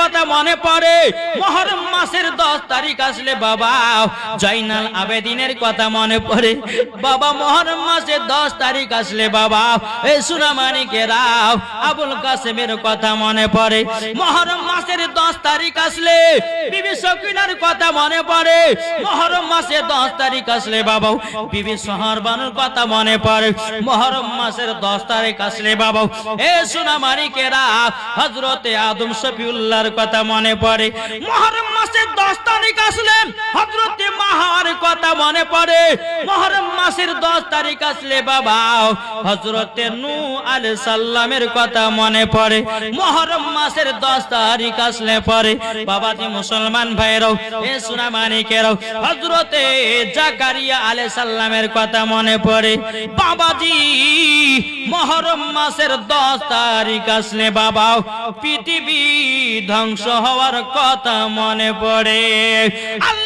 কথা মনে পড়ে। মহরম মাসের দশ তারিখ আসলে বাবা, জয়নাল আবেদিনের কথা মনে পড়ে। বাবা, মহরম মাসের দশ তারিখ আসলে বাবা এই সুনামানিকে রাও আবুল কাসেমের কথা মনে পড়ে। মহরম মাসের দশ তারিখ আসলে বিবি সকিনার কথা মনে পড়ে। মহরম মাসের দশ তারিখ আসলে বাবা, বিবি সহরবানুর কথা মনে পড়ে। মহরম মাসের দশ তারিখ আসলে বাবা, এ সুনামানিকে রাও হজরতে আদম শফিউল্লাহর কথা মনে পড়ে। মহরম মাসের দশ তারিখ আসলে কথা মনে পড়ে। মহরম মাসের দশ তারিখ আসলে বাবা হজরতে নু আল সাল্লামের কথা মনে পড়ে। মহরম মাসের দশ তারিখ আসলে পরে বাবাজি মুসলমান ভাইরাও এ সোনা মানিকেরাও হজরতে জাকারিয়া আলে সাল্লামের কথা মনে পড়ে। বাবাজি, মহরম মাসের দশ তারিখ আসলে বাবা পৃথিবী ধ্বংস হওয়ার কথা মনে পড়ে। আল্লাহ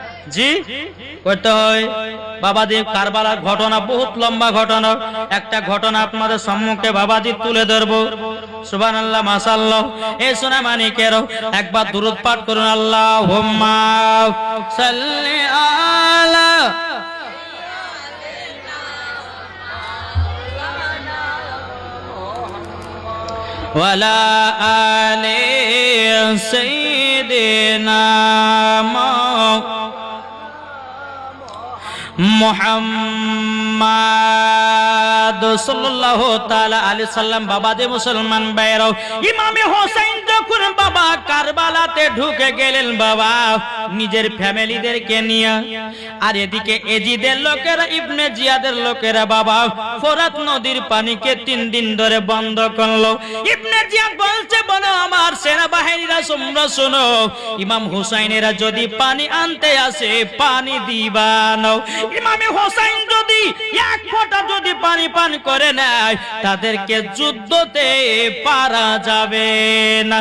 জি করতে হয় বাবাজি কারবালার ঘটনা বহুত লম্বা ঘটনা একটা ঘটনা আপনাদের সম্মুখে বাবাজি তুলে ধরবো সুবান আল্লাহ মাসাল্লাহ এ সোনা মানিকের একবার দূরত পাঠ করুন আল্লাহ হোম্মা সাল্লি আলা ولا آل سيدنا মোহাম্মদ সাল্লাল্লাহু তাআলা আলাইহি সাল্লাম, বাবা দে মুসলমান ভাইরাও ইমামে হোসেন যখন বাবা কারবালাতে ঢুকে গেলেন, বাবা নিজের ফ্যামিলিদেরকে নিয়ে, আর এদিকে এজিদের লোকেরা, ইবনে জিয়াদের লোকেরা, বাবা ফোরাত নদীর পানিকে তিন দিন ধরে বন্ধ করল। ইবনে জিয়াদ বলছে বলো আমার তোমরা শোনো। ইমাম হুসাইনেরা যদি পানি আনতে আসে, পানি দিবা ইমামে হোসাইন যদি এক ফোঁটা যদি পানি পান করে নেয়, তাদেরকে যুদ্ধতে পারা যাবে না।